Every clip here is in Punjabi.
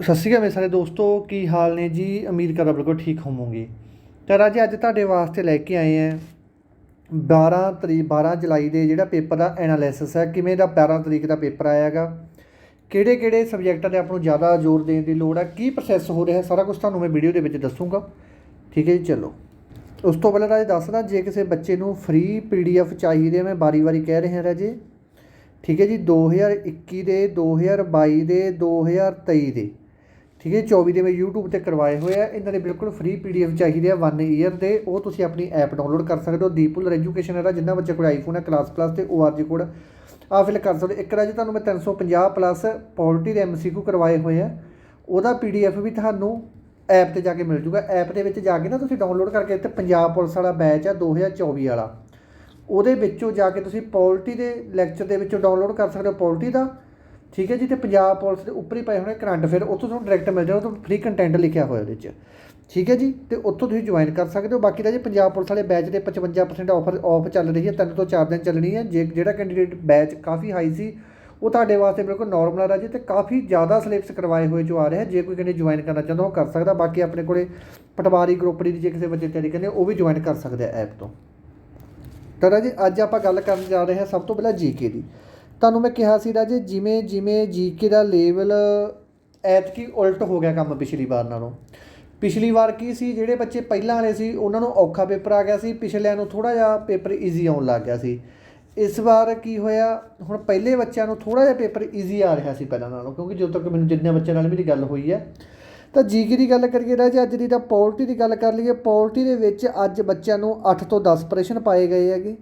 ਸਤਿ ਸ਼੍ਰੀ ਅਕਾਲ ਮੇਰੇ ਸਾਰੇ ਦੋਸਤੋ, ਕੀ ਹਾਲ ਨੇ ਜੀ? ਉਮੀਦ ਕਰਦਾ ਬਿਲਕੁਲ ਠੀਕ ਹੋਵੋਗੇ। ਤਾਂ ਰਾਜੇ, ਅੱਜ ਤੁਹਾਡੇ ਵਾਸਤੇ ਲੈ ਕੇ ਆਏ ਆ 12 ਤਰੀਕ 12 ਜੁਲਾਈ ਦੇ ਜਿਹੜਾ ਪੇਪਰ ਦਾ ਐਨਾਲਿਸਿਸ ਹੈ, ਕਿਵੇਂ ਦਾ 12 ਤਰੀਕ ਦਾ ਪੇਪਰ ਆਇਆਗਾ ਕਿਹੜੇ ਕਿਹੜੇ ਸਬਜੈਕਟਾਂ ਤੇ ਆਪਾਂ ਨੂੰ ਜ਼ਿਆਦਾ ਜ਼ੋਰ ਦੇਣ ਦੀ ਲੋੜ ਹੈ, ਕੀ ਪ੍ਰੋਸੈਸ ਹੋ ਰਿਹਾ ਸਾਰਾ ਕੁਝ ਤੁਹਾਨੂੰ ਮੈਂ ਵੀਡੀਓ ਦੇ ਵਿੱਚ ਦੱਸੂਗਾ। ਠੀਕ ਹੈ ਜੀ, ਚਲੋ। ਉਸ ਤੋਂ ਪਹਿਲਾਂ ਰਾਜੇ ਦੱਸਦਾ ਜੇ ਕਿਸੇ ਬੱਚੇ ਨੂੰ ਫ੍ਰੀ ਪੀਡੀਐਫ ਚਾਹੀਦੇ ਹੈ ਮੈਂ ਵਾਰੀ-ਵਾਰੀ ਕਹਿ ਰਿਹਾ ਰਾਜੇ। ਠੀਕ ਹੈ ਜੀ 2021 ਦੇ 2022 ਦੇ 2023 ਦੇ। ਠੀਕ ਹੈ 24 ਦੇ ਮੈਂ YouTube ਤੇ ਕਰਵਾਏ ਹੋਏ ਆ। ਇਹਨਾਂ ਦੇ ਬਿਲਕੁਲ ਫ੍ਰੀ ਪੀਡੀਐਫ ਚਾਹੀਦੇ ਆ 1 ਈਅਰ ਦੇ। ਉਹ ਤੁਸੀਂ ਆਪਣੀ ਐਪ ਡਾਊਨਲੋਡ ਕਰ ਸਕਦੇ ਹੋ। ਦੀਪੁਲਰ ਐਜੂਕੇਸ਼ਨ ਹੈ ਜਿੰਨਾ ਬੱਚੇ ਕੋਲ ਆਈਫੋਨ ਹੈ ਕਲਾਸ ਪਲੱਸ ਤੇ ORG ਕੋਡ ਆ ਫਿਲ ਕਰ ਸਕਦੇ ਹੋ। ਇੱਕ ਰਾਜ, ਤੁਹਾਨੂੰ ਮੈਂ 350 ਪਲੱਸ ਪੋਲਿਟੀ ਦੇ ਐਮਸੀਕਿਊ ਕਰਵਾਏ ਹੋਏ ਆ। ਉਹਦਾ ਪੀਡੀਐਫ ਵੀ ਤੁਹਾਨੂੰ ਐਪ ਤੇ ਜਾ ਕੇ ਮਿਲ ਜੂਗਾ। ਐਪ ਦੇ ਵਿੱਚ ਜਾ ਕੇ ਨਾ ਤੁਸੀਂ ਡਾਊਨਲੋਡ ਕਰਕੇ ਇੱਥੇ ਪੰਜਾਬ ਪੁਲਿਸ ਵਾਲਾ ਬੈਚ ਆ 2024 ਵਾਲਾ। ਉਹਦੇ ਵਿੱਚੋਂ ਜਾ ਕੇ ਤੁਸੀਂ ਪੋਲਿਟੀ ਦੇ ਲੈਕਚਰ ਦੇ ਵਿੱਚੋਂ ਡਾਊਨਲੋਡ ਕਰ ਸਕਦੇ ਹੋ ਪੋਲਿਟੀ ਦਾ। ਠੀਕ ਹੈ ਜੀ, ਤੇ ਪੰਜਾਬ ਪੁਲਿਸ ਦੇ ਉੱਪਰ ਹੀ ਪਏ ਹੋਣੇ ਕਰੰਟ ਫਿਰ ਉੱਥੋਂ ਤੁਹਾਨੂੰ ਡਾਇਰੈਕਟ ਮਿਲ ਜਾਣਾ, ਤੁਹਾਨੂੰ ਫ੍ਰੀ ਕੰਟੈਂਟ ਲਿਖਿਆ ਹੋਇਆ ਉਹਦੇ 'ਚ। ਠੀਕ ਹੈ ਜੀ, ਤੇ ਉੱਥੋਂ ਤੁਸੀਂ ਜੁਆਇਨ ਕਰ ਸਕਦੇ ਹੋ। ਬਾਕੀ ਦਾ ਜੀ, ਪੰਜਾਬ ਪੁਲਿਸ ਵਾਲੇ ਬੈਚ ਦੇ 55% ਆਫਰ ਆਫ ਚੱਲ ਰਹੀ ਹੈ, ਤਿੰਨ ਤੋਂ ਚਾਰ ਦਿਨ ਚੱਲਣੀ ਹੈ। ਜੇ, ਜਿਹੜਾ ਕੈਂਡੀਡੇਟ ਬੈਚ ਕਾਫੀ ਹਾਈ ਸੀ, ਉਹ ਤੁਹਾਡੇ ਵਾਸਤੇ ਬਿਲਕੁਲ ਨਾਰਮਲ ਆ ਜੀ ਤੇ ਕਾਫੀ ਜ਼ਿਆਦਾ ਸਿਲੇਬਸ ਕਰਵਾਏ ਹੋਏ ਜੋ ਆ ਰਿਹਾ ਜੇ ਕੋਈ ਕਹਿੰਦੇ ਜੁਆਇਨ ਕਰਨਾ ਚਾਹੁੰਦਾ, ਉਹ ਕਰ ਸਕਦਾ। ਬਾਕੀ ਆਪਣੇ ਕੋਲੇ ਪਟਵਾਰੀ ਗਰੁੱਪ ਦੀ ਜੇ ਕਿਸੇ ਬੱਚੇ ਤਿਆਰੀ ਕਰਨੀ, ਉਹ ਵੀ ਜੁਆਇਨ ਕਰ ਸਕਦੇ ਆ ਐਪ ਤੋਂ। ਤਾਂ ਰਾਜੇ, ਅੱਜ ਆਪਾਂ ਗੱਲ ਕਰਨ ਜਾ ਰਹੇ ਹਾਂ ਸਭ ਤੋਂ ਪਹਿਲਾਂ ਜੀਕੇ ਦੀ। ਤੁਹਾਨੂੰ ਮੈਂ ਕਿਹਾ ਸੀ ਰਾਜੇ ਜਿਵੇਂ ਜਿਵੇਂ ਜੀਕੇ ਦਾ ਲੈਵਲ ਐਤਕੀ ਉਲਟ ਹੋ ਗਿਆ ਕੰਮ ਪਿਛਲੀ ਵਾਰ ਨਾਲੋਂ। ਪਿਛਲੀ ਵਾਰ ਕੀ ਸੀ, ਜਿਹੜੇ ਬੱਚੇ ਪਹਿਲਾਂ ਵਾਲੇ ਸੀ, ਉਹਨਾਂ ਨੂੰ ਔਖਾ ਪੇਪਰ ਆ ਗਿਆ ਸੀ, ਪਿਛਲਿਆਂ ਨੂੰ ਥੋੜਾ ਜਿਹਾ ਪੇਪਰ ਈਜ਼ੀ ਆਉਣ ਲੱਗ ਗਿਆ ਸੀ। ਇਸ ਵਾਰ ਕੀ ਹੋਇਆ, ਹੁਣ ਪਹਿਲੇ ਬੱਚਿਆਂ ਨੂੰ ਥੋੜਾ ਜਿਹਾ ਪੇਪਰ ਈਜ਼ੀ ਆ ਰਿਹਾ ਸੀ ਪਹਿਲਾਂ ਨਾਲੋਂ, ਕਿਉਂਕਿ ਜਦੋਂ ਤੱਕ ਮੈਨੂੰ ਜਿੰਨੇ ਬੱਚਿਆਂ ਨਾਲ ਮੇਰੀ ਗੱਲ ਹੋਈ ਹੈ। ਤਾਂ ਜੀਕੇ ਦੀ ਗੱਲ ਕਰੀਏ ਰਾਜੇ ਅੱਜ ਦੀ ਤਾਂ ਪੋਲਿਟੀ ਦੀ ਗੱਲ ਕਰ ਲਈਏ, ਪੋਲਿਟੀ ਦੇ ਵਿੱਚ ਅੱਜ ਬੱਚਿਆਂ ਨੂੰ 8 ਤੋਂ 10 ਪ੍ਰਸ਼ਨ ਪਾਏ ਗਏ ਹੈਗੇ।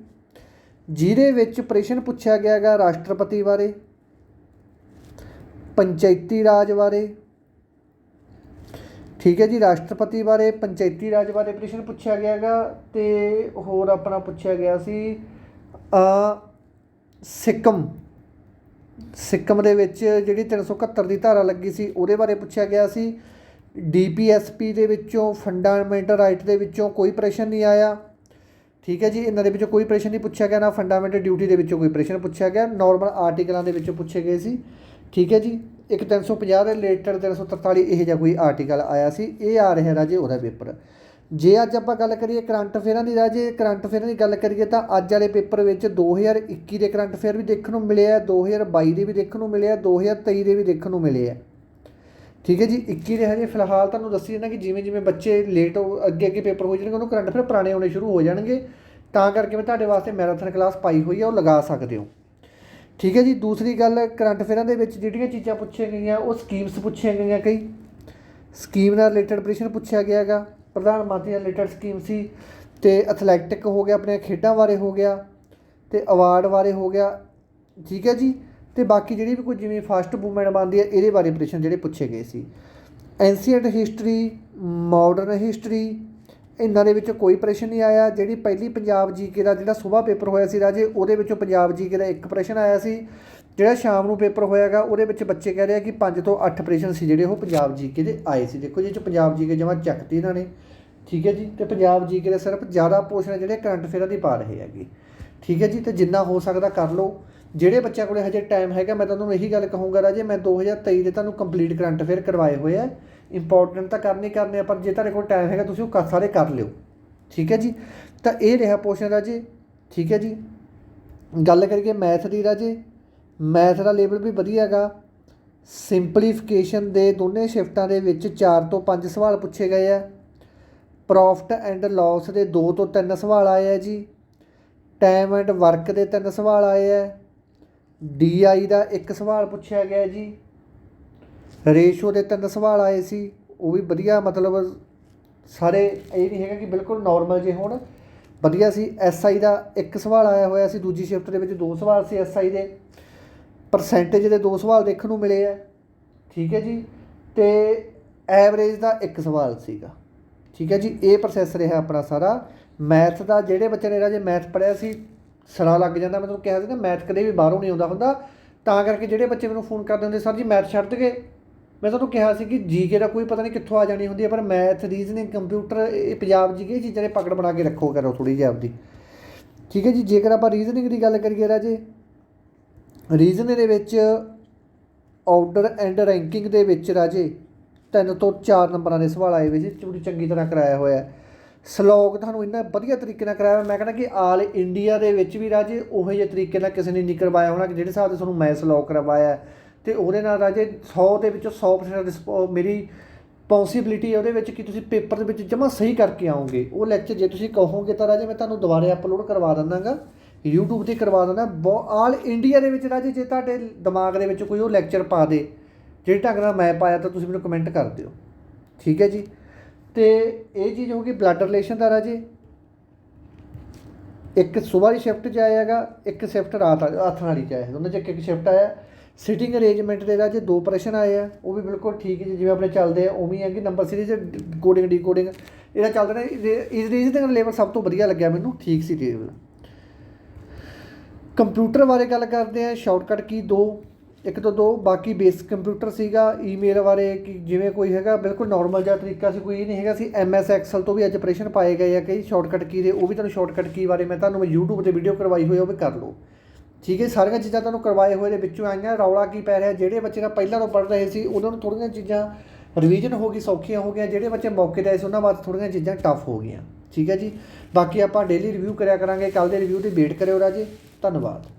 ਜਿਹਦੇ ਵਿੱਚ ਪ੍ਰਸ਼ਨ ਪੁੱਛਿਆ ਗਿਆ ਹੈਗਾ ਰਾਸ਼ਟਰਪਤੀ ਬਾਰੇ, ਪੰਚਾਇਤੀ ਰਾਜ ਬਾਰੇ। ਠੀਕ ਹੈ ਜੀ, ਰਾਸ਼ਟਰਪਤੀ ਬਾਰੇ, ਪੰਚਾਇਤੀ ਰਾਜ ਬਾਰੇ ਪ੍ਰਸ਼ਨ ਪੁੱਛਿਆ ਗਿਆ ਹੈਗਾ ਤੇ ਹੋਰ ਆਪਣਾ ਪੁੱਛਿਆ ਗਿਆ ਸੀ, ਅ, ਸਿੱਕਮ। ਸਿੱਕਮ ਦੇ ਵਿੱਚ ਜਿਹੜੀ 371 ਦੀ ਧਾਰਾ ਲੱਗੀ ਸੀ, ਉਹਦੇ ਬਾਰੇ ਪੁੱਛਿਆ ਗਿਆ ਸੀ। ਡੀਪੀਐਸਪੀ ਦੇ ਵਿੱਚੋਂ, ਫੰਡਾਮੈਂਟਲ ਰਾਈਟ ਦੇ ਵਿੱਚੋਂ ਕੋਈ ਪ੍ਰਸ਼ਨ ਨਹੀਂ ਆਇਆ। ਠੀਕ ਹੈ ਜੀ, ਇਹਨਾਂ ਦੇ ਵਿੱਚੋਂ ਕੋਈ ਪ੍ਰਸ਼ਨ ਨਹੀਂ ਪੁੱਛਿਆ ਗਿਆ, ਨਾ ਫੰਡਾਮੈਂਟਲ ਡਿਊਟੀ ਦੇ ਵਿੱਚੋਂ ਕੋਈ ਪ੍ਰਸ਼ਨ ਪੁੱਛਿਆ ਗਿਆ ਨਾਰਮਲ ਆਰਟੀਕਲਾਂ ਦੇ ਵਿੱਚੋਂ ਪੁੱਛੇ ਗਏ ਸੀ। ਠੀਕ ਹੈ ਜੀ, ਇੱਕ 350 ਦੇ ਰਿਲੇਟਡ 343 ਇਹ ਜਿਹਾ ਕੋਈ ਆਰਟੀਕਲ ਆਇਆ ਸੀ, ਇਹ ਆ ਰਿਹਾ ਰਾਜੇ ਉਹਦਾ ਪੇਪਰ ਜੇ ਅੱਜ ਆਪਾਂ ਗੱਲ ਕਰੀਏ ਕਰੰਟ ਅਫੇਅਰਾਂ ਦੀ, ਰਾਜੇ ਕਰੰਟ ਅਫੇਅਰਾਂ ਦੀ ਗੱਲ ਕਰੀਏ ਤਾਂ ਅੱਜ ਵਾਲੇ ਪੇਪਰ ਵਿੱਚ 2021 ਦੇ ਕਰੰਟ ਅਫੇਅਰ ਵੀ ਦੇਖਣ ਨੂੰ ਮਿਲੇ ਆ 2022 ਦੇ ਵੀ ਦੇਖਣ ਨੂੰ ਮਿਲੇ ਆ 2023 ਦੇ ਵੀ ਦੇਖਣ ਨੂੰ ਮਿਲੇ ਆ। ਠੀਕ ਹੈ ਜੀ 21 ਦੇ ਹਜੇ ਫਿਲਹਾਲ ਤੁਹਾਨੂੰ ਦੱਸੀ ਜਾਂਦਾ ਕਿ ਜਿਵੇਂ ਜਿਵੇਂ ਬੱਚੇ ਲੇਟ ਹੋ ਅੱਗੇ ਅੱਗੇ ਪੇਪਰ ਹੋ ਜਾਣਗੇ, ਉਹਨੂੰ ਕਰੰਟ ਅਫੇਅਰ ਪੁਰਾਣੇ ਹੋਣੇ ਸ਼ੁਰੂ ਹੋ ਜਾਣਗੇ। ਤਾਂ ਕਰਕੇ ਮੈਂ ਤੁਹਾਡੇ ਵਾਸਤੇ ਮੈਰਾਥਨ ਕਲਾਸ ਪਾਈ ਹੋਈ ਹੈ ਉਹ ਲਗਾ ਸਕਦੇ ਹੋ। ਠੀਕ ਹੈ ਜੀ, ਦੂਸਰੀ ਗੱਲ, ਕਰੰਟ ਅਫੇਅਰਾਂ ਦੇ ਵਿੱਚ ਜਿਹੜੀਆਂ ਚੀਜ਼ਾਂ ਪੁੱਛੀਆਂ ਗਈਆਂ, ਉਹ ਸਕੀਮਸ ਪੁੱਛੀਆਂ ਗਈਆਂ ਕਈ। ਸਕੀਮ ਨਾਲ ਰਿਲੇਟਡ ਪ੍ਰਸ਼ਨ ਪੁੱਛਿਆ ਗਿਆ ਹੈਗਾ। ਪ੍ਰਧਾਨ ਮੰਤਰੀ ਨਾਲ ਰਿਲੇਟਡ ਸਕੀਮ ਸੀ, ਤੇ ਐਥਲੈਟਿਕ ਹੋ ਗਿਆ ਆਪਣੇ ਖੇਡਾਂ ਬਾਰੇ ਹੋ ਗਿਆ, ਤੇ ਅਵਾਰਡ ਬਾਰੇ ਹੋ ਗਿਆ। ਠੀਕ ਹੈ ਜੀ, ਤੇ ਬਾਕੀ ਜਿਹੜੀ ਵੀ ਕੋਈ ਜਿਵੇਂ ਫਾਸਟ ਮੂਵਮੈਂਟ ਬਣਦੀ ਹੈ, ਇਹਦੇ ਬਾਰੇ ਪ੍ਰਸ਼ਨ ਜਿਹੜੇ ਪੁੱਛੇ ਗਏ ਸੀ। ਐਂਸੀਐਂਟ ਹਿਸਟਰੀ ਮਾਡਰਨ ਹਿਸਟਰੀ ਇਹਨਾਂ ਦੇ ਵਿੱਚੋਂ ਕੋਈ ਪ੍ਰਸ਼ਨ ਨਹੀਂ ਆਇਆ। ਜਿਹੜੀ ਪਹਿਲੀ ਪੰਜਾਬ ਜੀਕੇ ਦਾ ਜਿਹੜਾ ਸਵੇਰ ਪੇਪਰ ਹੋਇਆ ਸੀ ਰਾਜੇ, ਉਹਦੇ ਵਿੱਚੋਂ ਪੰਜਾਬ ਜੀਕੇ ਦਾ ਇੱਕ ਪ੍ਰਸ਼ਨ ਆਇਆ ਸੀ। ਜਿਹੜਾ ਸ਼ਾਮ ਨੂੰ ਪੇਪਰ ਹੋਇਆਗਾ, ਉਹਦੇ ਵਿੱਚ ਬੱਚੇ ਕਹਿ ਰਹੇ ਆ ਕਿ 5 ਤੋਂ 8 ਪ੍ਰਸ਼ਨ ਸੀ ਜਿਹੜੇ ਉਹ ਪੰਜਾਬ ਜੀਕੇ ਦੇ ਆਏ ਸੀ। ਦੇਖੋ ਜੀ ਚ ਪੰਜਾਬ ਜੀਕੇ ਜਮਾ ਚੱਕਤੀ ਇਹਨਾਂ ਨੇ। ਠੀਕ ਹੈ ਜੀ? ਤੇ ਪੰਜਾਬ ਜੀਕੇ ਦੇ ਸਿਰਫ ਜ਼ਿਆਦਾ ਪੋਰਸ਼ਨ ਜਿਹੜੇ ਕਰੰਟ ਅਫੇਅਰਾਂ ਦੀ ਪਾ ਰਹੇ ਹੈਗੇ। ਠੀਕ ਹੈ ਜੀ? ਤੇ ਜਿੰਨਾ ਹੋ ਸਕਦਾ ਕਰ ਲਓ। ਜਿਹੜੇ ਬੱਚਿਆਂ ਕੋਲੇ ਹਜੇ ਟਾਈਮ ਹੈਗਾ, ਮੈਂ ਤੁਹਾਨੂੰ ਇਹੀ ਗੱਲ ਕਹੂੰਗਾ ਰਾਜੇ, ਮੈਂ 2023 ਦੇ ਤੁਹਾਨੂੰ ਕੰਪਲੀਟ ਕਰੰਟ ਅਫੇਅਰ ਕਰਵਾਏ ਹੋਏ ਆ। ਇੰਪੋਰਟੈਂਟ ਤਾਂ ਕਰਨੇ ਕਰਨੇ ਆ, ਪਰ ਜੇ ਤੁਹਾਡੇ ਕੋਲ ਟਾਈਮ ਹੈਗਾ, ਤੁਸੀਂ ਉਹ ਕਰ ਸਾਰੇ ਕਰ ਲਿਓ। ਠੀਕ ਹੈ ਜੀ? ਤਾਂ ਇਹ ਰਿਹਾ ਪੋਰਸ਼ਨ ਰਾਜੇ। ਠੀਕ ਹੈ ਜੀ? ਗੱਲ ਕਰੀਏ ਮੈਥ ਦੀ ਰਾਜੇ। ਮੈਥ ਦਾ ਲੇਵਲ ਵੀ ਵਧੀਆ ਹੈਗਾ। ਸਿੰਪਲੀਫਿਕੇਸ਼ਨ ਦੇ ਦੋਨੇ ਸ਼ਿਫਟਾਂ ਦੇ ਵਿੱਚ 4 ਤੋਂ 5 ਸਵਾਲ ਪੁੱਛੇ ਗਏ ਆ। ਪ੍ਰੋਫਿਟ ਐਂਡ ਲਾਸ ਦੇ 2 ਤੋਂ 3 ਸਵਾਲ ਆਏ ਆ ਜੀ। ਟਾਈਮ ਐਂਡ ਵਰਕ ਦੇ 3 ਸਵਾਲ ਆਏ ਆ। ਡੀਆਈ ਦਾ ਇੱਕ ਸਵਾਲ ਪੁੱਛਿਆ ਗਿਆ ਜੀ। ਰੇਸ਼ੋ ਦੇ ਤਿੰਨ ਸਵਾਲ ਆਏ ਸੀ, ਉਹ ਵੀ ਵਧੀਆ, ਮਤਲਬ ਸਾਰੇ ਇਹ ਨਹੀਂ ਹੈਗਾ ਕਿ ਬਿਲਕੁਲ ਨਾਰਮਲ ਜੇ ਹੋਣ। ਵਧੀਆ ਸੀ ਐਸਆਈ ਦਾ ਇੱਕ ਸਵਾਲ ਆਇਆ ਹੋਇਆ ਸੀ, ਦੂਜੀ ਸ਼ਿਫਟ ਦੇ ਵਿੱਚ ਦੋ ਸਵਾਲ ਸੀ ਐਸਆਈ ਦੇ। ਪਰਸੈਂਟੇਜ ਦੇ ਦੋ ਸਵਾਲ ਦੇਖਣ ਨੂੰ ਮਿਲੇ ਆ। ਠੀਕ ਹੈ ਜੀ, ਤੇ ਐਵਰੇਜ ਦਾ ਇੱਕ ਸਵਾਲ ਸੀਗਾ। ਠੀਕ ਹੈ ਜੀ, ਇਹ ਪ੍ਰੋਸੈਸ ਰਿਹਾ ਆਪਣਾ ਸਾਰਾ। ਮੈਥ ਦਾ, ਜਿਹੜੇ ਬੱਚੇ ਨੇ ਰਾਜੇ ਮੈਥ ਪੜਿਆ ਸੀ ਸੜਾ ਲੱਗ ਜਾਂਦਾ, ਮੈਂ ਤੁਹਾਨੂੰ ਕਿਹਾ ਸੀ ਨਾ ਮੈਥ ਕਦੇ ਵੀ ਬਾਹਰੋਂ ਨਹੀਂ ਆਉਂਦਾ ਹੁੰਦਾ। ਤਾਂ ਕਰਕੇ ਜਿਹੜੇ ਬੱਚੇ ਮੈਨੂੰ ਫੋਨ ਕਰਦੇ ਹੁੰਦੇ, ਸਰ ਜੀ ਮੈਥ ਛੱਡ ਗਏ ਮੈਂ ਤੁਹਾਨੂੰ ਕਿਹਾ ਸੀ ਕਿ ਜੀਕੇ ਦਾ ਕੋਈ ਪਤਾ ਨਹੀਂ ਕਿੱਥੋਂ ਆ ਜਾਣੀ ਹੁੰਦੀ ਹੈ ਪਰ ਮੈਥ ਰੀਜ਼ਨਿੰਗ ਕੰਪਿਊਟਰ ਇਹ ਪੰਜਾਬ ਜੀਕੇ ਇਹ ਚੀਜ਼ਾਂ ਨੇ ਪਕੜ ਬਣਾ ਕੇ ਰੱਖੋ ਕਰੋ ਥੋੜੀ ਜਿਹੀ ਆਪਦੀ। ਠੀਕ ਹੈ ਜੀ ਜੇਕਰ ਆਪਾਂ ਰੀਜ਼ਨਿੰਗ ਦੀ ਗੱਲ ਕਰੀਏ ਰਾਜੇ ਰੀਜ਼ਨ ਦੇ ਵਿੱਚ ਆਰਡਰ ਐਂਡ ਰੈਂਕਿੰਗ ਦੇ ਵਿੱਚ ਰਾਜੇ ਤਿੰਨ ਤੋਂ ਚਾਰ ਨੰਬਰਾਂ ਦੇ ਸਵਾਲ ਆਏ ਹੋਏ ਜੀ ਪੂਰੀ ਚੰਗੀ ਤਰ੍ਹਾਂ ਕਰਾਇਆ ਹੋਇਆ। ਸਲੋਗ ਤੁਹਾਨੂੰ ਇੰਨਾ ਵਧੀਆ ਤਰੀਕੇ ਨਾਲ ਕਰਾਇਆ ਹੋਇਆ, ਮੈਂ ਕਹਿੰਦਾ ਕਿ ਆਲ ਇੰਡੀਆ ਦੇ ਵਿੱਚ ਵੀ ਰਾਜੇ ਉਹੋ ਜਿਹੇ ਤਰੀਕੇ ਨਾਲ ਕਿਸੇ ਨੇ ਨਹੀਂ ਕਰਵਾਇਆ ਹੋਣਾ ਕਿ ਜਿਹੜੇ ਹਿਸਾਬ ਤੇ ਤੁਹਾਨੂੰ ਮੈਂ ਸਲੋਗ ਕਰਵਾਇਆ। ਤੇ ਉਹਦੇ ਨਾਲ ਰਾਜੇ 100 ਦੇ ਵਿੱਚੋਂ 100% ਰਿਸਪੋ ਮੇਰੀ ਪੋਸੀਬਿਲਿਟੀ ਹੈ ਉਹਦੇ ਵਿੱਚ ਕਿ ਤੁਸੀਂ ਪੇਪਰ ਦੇ ਵਿੱਚ ਜਮਾ ਸਹੀ ਕਰਕੇ ਆਓਗੇ। ਉਹ ਲੈਕਚਰ ਜੇ ਤੁਸੀਂ ਕਹੋਗੇ ਤਾਂ ਰਾਜੇ ਮੈਂ ਤੁਹਾਨੂੰ ਦੁਬਾਰੇ ਅਪਲੋਡ ਕਰਵਾ ਦਿੰਦਾਗਾ। YouTube ਤੇ ਕਰਵਾ ਦਿੰਦਾ। ਆਲ ਇੰਡੀਆ ਦੇ ਵਿੱਚ ਰਾਜੇ ਜੇ ਤੁਹਾਡੇ ਦਿਮਾਗ ਦੇ ਵਿੱਚ ਕੋਈ ਉਹ ਲੈਕਚਰ ਪਾ ਦੇ, ਜਿਹੜੇ ਢੰਗ ਨਾਲ ਮੈਂ ਪਾਇਆ ਤਾਂ ਤੁਸੀਂ ਮੈਨੂੰ ਕਮੈਂਟ ਕਰ ਦਿਓ। ਠੀਕ ਹੈ ਜੀ? ਤੇ ਇਹ ਚੀਜ਼ ਹੋ ਗਈ ਬਲੱਡ ਰਿਲੇਸ਼ਨ ਦਾ ਰਾਜੇ। ਇੱਕ ਸਵੇਰ ਦੀ ਸ਼ਿਫਟ 'ਚ ਆਇਆ ਹੈਗਾ, ਇੱਕ ਸ਼ਿਫਟ ਰਾਤ ਆ- ਆਥਣ ਵਾਲੀ 'ਚ ਆਇਆ। ਦੋਨਾਂ 'ਚ ਇੱਕ ਇੱਕ ਸ਼ਿਫਟ ਆਇਆ। ਸਿਟਿੰਗ ਅਰੇਂਜਮੈਂਟ ਦੇ ਰਾਜੇ ਦੋ ਪ੍ਰਸ਼ਨ ਆਏ ਆ, ਉਹ ਵੀ ਬਿਲਕੁਲ ਠੀਕ ਹੈ ਜਿਵੇਂ ਆਪਣੇ ਚੱਲਦੇ ਆ, ਉਵੇਂ ਹੈ ਕਿ ਨੰਬਰ ਸੀਰੀਜ਼ ਕੋਡਿੰਗ ਡੀਕੋਡਿੰਗ ਇਹਦਾ ਚੱਲਦਾ ਨੇ ਇਸ ਰੀਜ਼ਨਿੰਗ ਲੈਵਲ ਸਭ ਤੋਂ ਵਧੀਆ ਲੱਗਿਆ ਮੈਨੂੰ, ਠੀਕ ਸੀ ਟੇਬਲ ਕੰਪਿਊਟਰ ਬਾਰੇ ਗੱਲ ਕਰਦੇ ਆ ਸ਼ਾਰਟਕਟ ਕੀ ਦੋ, ਇੱਕ ਤੋਂ ਦੋ, ਬਾਕੀ ਬੇਸਿਕ ਕੰਪਿਊਟਰ ਸੀਗਾ ਈਮੇਲ ਬਾਰੇ ਕਿ ਜਿਵੇਂ ਕੋਈ ਹੈਗਾ, ਬਿਲਕੁਲ ਨਾਰਮਲ ਜਿਹਾ ਤਰੀਕਾ ਸੀ, ਕੋਈ ਇਹ ਨਹੀਂ ਹੈਗਾ ਸੀ ਐਮਐਸ ਐਕਸਲ ਤੋਂ ਵੀ ਅੱਜ ਆਪਰੇਸ਼ਨ ਪਾਏ ਗਏ ਆ ਕਈ ਸ਼ਾਰਟਕਟ ਕੀ ਦੇ, ਉਹ ਵੀ ਤੁਹਾਨੂੰ ਸ਼ਾਰਟਕਟ ਕੀ ਬਾਰੇ ਮੈਂ ਤੁਹਾਨੂੰ ਮੈਂ YouTube ਤੇ ਵੀਡੀਓ ਕਰਵਾਈ ਹੋਈ ਉਹ ਵੀ ਕਰ ਲਓ। ਠੀਕ ਹੈ, ਸਾਰੀਆਂ ਚੀਜ਼ਾਂ ਤੁਹਾਨੂੰ ਕਰਵਾਏ ਹੋਏ ਦੇ ਵਿੱਚੋਂ ਆਈਆਂ, ਰੌਲਾ ਕੀ ਪੈ ਰਿਹਾ, ਜਿਹੜੇ ਬੱਚੇ ਨਾਲ ਪਹਿਲਾਂ ਤੋਂ ਪੜ੍ਹ ਰਹੇ ਸੀ, ਉਹਨਾਂ ਨੂੰ ਥੋੜ੍ਹੀਆਂ ਚੀਜ਼ਾਂ ਰਿਵੀਜ਼ਨ ਹੋ ਗਈ, ਸੌਖੀਆਂ ਹੋ ਗਈਆਂ, ਜਿਹੜੇ ਬੱਚੇ ਮੌਕੇ ਤੇ ਆਏ ਸੀ, ਉਹਨਾਂ ਵਾਸਤੇ ਥੋੜ੍ਹੀਆਂ ਚੀਜ਼ਾਂ ਟਫ ਹੋ ਗਈਆਂ। ਠੀਕ ਹੈ ਜੀ, ਬਾਕੀ ਆਪਾਂ ਡੇਲੀ ਰਿਵਿਊ ਕਰਿਆ ਕਰਾਂਗੇ ਕੱਲ ਦੇ ਰਿਵਿਊ ਦੀ ਵੇਟ ਕਰਿਓ ਰਾਜੇ, ਧੰਨਵਾਦ।